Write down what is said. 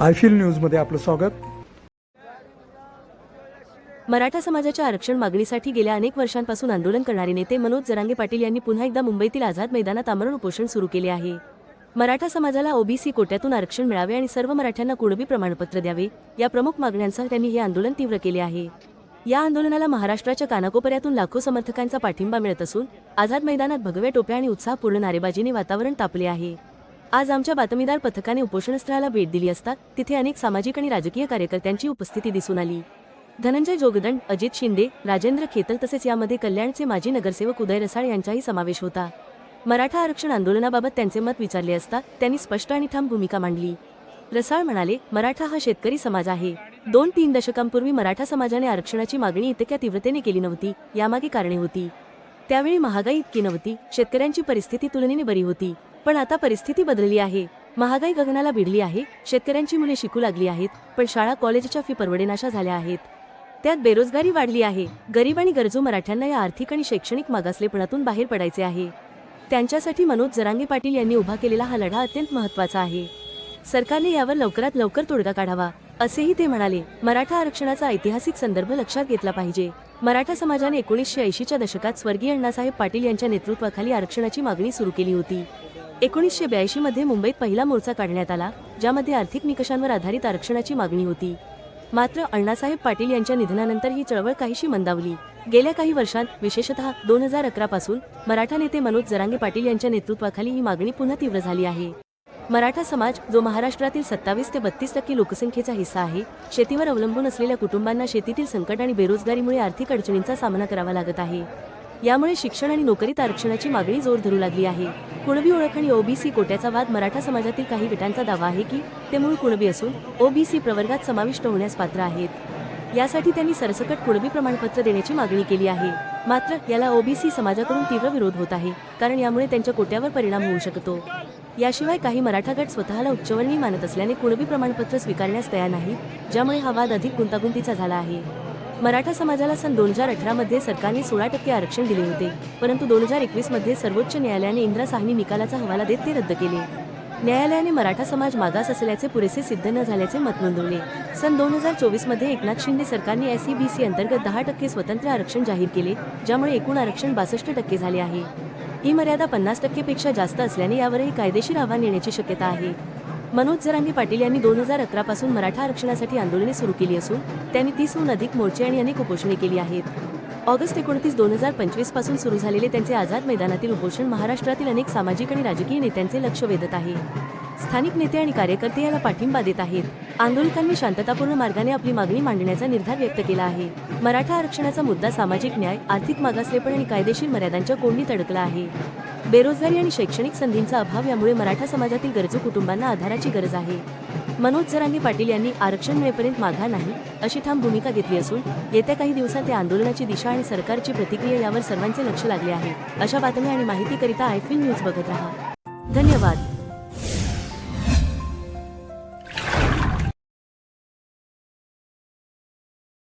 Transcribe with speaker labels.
Speaker 1: Eiffel न्यूजमध्ये आपलं स्वागत.
Speaker 2: मराठा समाजाच्या आरक्षण मागणीसाठी गेल्या अनेक वर्षांपासून आंदोलन करणारे नेते मनोज जरांगे पाटील यांनी पुन्हा एकदा मुंबईतील आझाद मैदानात आमरण उपोषण सुरू केले आहे. मराठा समाजाला ओबीसी कोट्यातून आरक्षण मिळावे आणि सर्व मराठ्यांना कुणबी प्रमाणपत्र द्यावे या प्रमुख मागण्यांसह त्यांनी हे आंदोलन तीव्र केले आहे. या आंदोलनाला महाराष्ट्राच्या कानाकोपऱ्यातून लाखो समर्थकांचा पाठिंबा मिळत असून आझाद मैदानात भगव्या टोप्या आणि उत्साहपूर्ण नारेबाजीने वातावरण तापले आहे. आज आमच्या बातमीदार पथकाने उपोषणस्थळाला भेट दिली असता तिथे अनेक सामाजिक आणि राजकीय कार्यकर्त्यांची उपस्थिती दिसून आली. धनंजय जोगदंड अजित शिंदे राजेंद्र खेतल तसेच यामध्ये कल्याणचे माजी नगरसेवक उदय रसाळ यांचाही समावेश होता. मराठा आरक्षण आंदोलनाबाबत त्यांचे मत विचारले असता त्यांनी स्पष्ट आणि ठाम भूमिका मांडली. रसाळ म्हणाले मराठा हा शेतकरी समाज आहे. दोन तीन दशकांपूर्वी मराठा समाजाने आरक्षणाची मागणी इतक्या तीव्रतेने केली नव्हती यामागे कारणे होती. त्यावेळी महागाई इतकी नव्हती शेतकऱ्यांची परिस्थिती तुलनेने बरी होती. पण आता परिस्थिती बदलली आहे. महागाई गगनाला भिडली आहे. शेतकऱ्यांची मुले शिकू लागली आहेत पण शाळा कॉलेजच्या फी परवडेनाशा झाल्या आहेत. त्यात बेरोजगारी वाढली आहे. गरीब आणि गरजू मराठ्यांना या आर्थिक आणि शैक्षणिक मागासलेपणातून बाहेर पडायचे आहे. त्यांच्यासाठी मनोज जरांगे पाटील यांनी उभा केलेला हा लढा अत्यंत महत्त्वाचा आहे. सरकारने यावर लवकरात लवकर तोडगा काढावा असेही ते म्हणाले. मराठा आरक्षणाचा ऐतिहासिक संदर्भ लक्षात घेतला पाहिजे. मराठा समाजाने एकोणीसशे ऐंशीच्या दशकात स्वर्गीय अण्णासाहेब पाटील यांच्या नेतृत्वाखाली आरक्षणाची मागणी सुरू केली होती. एकोणीसशे ब्याऐंशी मध्ये मुंबईत पहिला मोर्चा काढण्यात आला ज्यामध्ये आर्थिक निकषांवर आधारित आरक्षणाची मागणी होती. मात्र अण्णासाहेब पाटील यांच्या निधनानंतर ही चळवळ काहीशी मंदावली. गेल्या काही वर्षांत विशेषतः दोन हजार अकरा पासून मराठा नेते मनोज जरांगे पाटील यांच्या नेतृत्वाखाली ही मागणी पुन्हा तीव्र झाली आहे. मराठा समाज जो महाराष्ट्रातील सत्तावीस ते बत्तीस टक्के लोकसंख्येचा हिस्सा आहे शेतीवर अवलंबून असलेल्या कुटुंबांना शेतीतील संकट आणि बेरोजगारीमुळे आर्थिक अडचणींचा सामना करावा लागत आहे. यामुळे शिक्षण आणि नोकरीत आरक्षणाची मागणी जोर धरू लागली आहे. कुणबी ओळख आणि ओबीसी कोट्याचा वाद मराठा समाजातील काही गटांचा दावा आहे की ते मूळ कुणबी असून ओबीसी प्रवर्गात समाविष्ट होण्यास पात्र आहेत. यासाठी त्यांनी सरसकट कुणबी प्रमाणपत्र देण्याची मागणी केली आहे. मात्र याला ओबीसी समाजाकडून तीव्र विरोध होत आहे कारण यामुळे त्यांच्या कोट्यावर परिणाम होऊ शकतो. याशिवाय काही मराठा गट स्वतःला उच्चवर्णीय मानत असल्याने कुणबी प्रमाणपत्र स्वीकारण्यास तयार नाहीत ज्यामुळे हा वाद अधिक गुंतागुंतीचा झाला आहे. मराठा समाजाला सन दोन हजार अठरामध्ये सरकारने सोळा टक्के आरक्षण दिले होते. परंतु दोन हजार एकवीसमध्ये सर्वोच्च न्यायालयाने इंदिरा साहनी निकालाचा हवाला देत ते रद्द केले. न्यायालयाने मराठा समाज मागास असल्याचे पुरेसे सिद्ध न झाल्याचे मत नोंदवले. सन दोन हजार चोवीसमध्ये एकनाथ शिंदे सरकारने एस सी अंतर्गत दहा टक्के स्वतंत्र आरक्षण जाहीर केले ज्यामुळे एकूण आरक्षण बासष्ट टक्के झाले आहे. ही मर्यादा पन्नास टक्केपेक्षा जास्त असल्याने यावरही कायदेशीर आव्हान येण्याची शक्यता आहे. मनोज जरांगे पाटील यांनी दोन हजार अकरा पासून मराठा आरक्षणासाठी आंदोलने सुरू केली असून त्यांनी तीसहून अधिक मोर्चे आणि अनेक उपोषणे केली आहेत. ऑगस्ट एकोणतीस दोन हजार पंचवीसपासून सुरू झालेले त्यांचे आझाद मैदानातील उपोषण महाराष्ट्रातील अनेक सामाजिक आणि राजकीय नेत्यांचे लक्ष वेधत आहे. स्थानिक नेते आणि कार्यकर्ते याला पाठिंबा देत आहेत. आंदोलकांनी शांततापूर्ण मार्गाने आपली मागणी मांडण्याचा निर्धार व्यक्त केला आहे. मराठा आरक्षणाचा मुद्दा सामाजिक न्याय आर्थिक मागासलेपण आणि कायदेशीर मर्यादांच्या कोंडीत अडकला आहे. बेरोजगारी आणि शैक्षणिक संधींचा अभाव यामुळे मराठा समाजातील गरजू कुटुंबांना आधाराची गरज आहे. मनोज जरांगे पाटील यांनी आरक्षण मिळेपर्यंत माघार नाही अशी ठाम भूमिका घेतली असून येत्या काही दिवसात या आंदोलनाची दिशा आणि सरकारची प्रतिक्रिया यावर सर्वांचे लक्ष लागले आहे. अशा बातम्या आणि माहितीकरिता आयफिल न्यूज बघत राहा. धन्यवाद.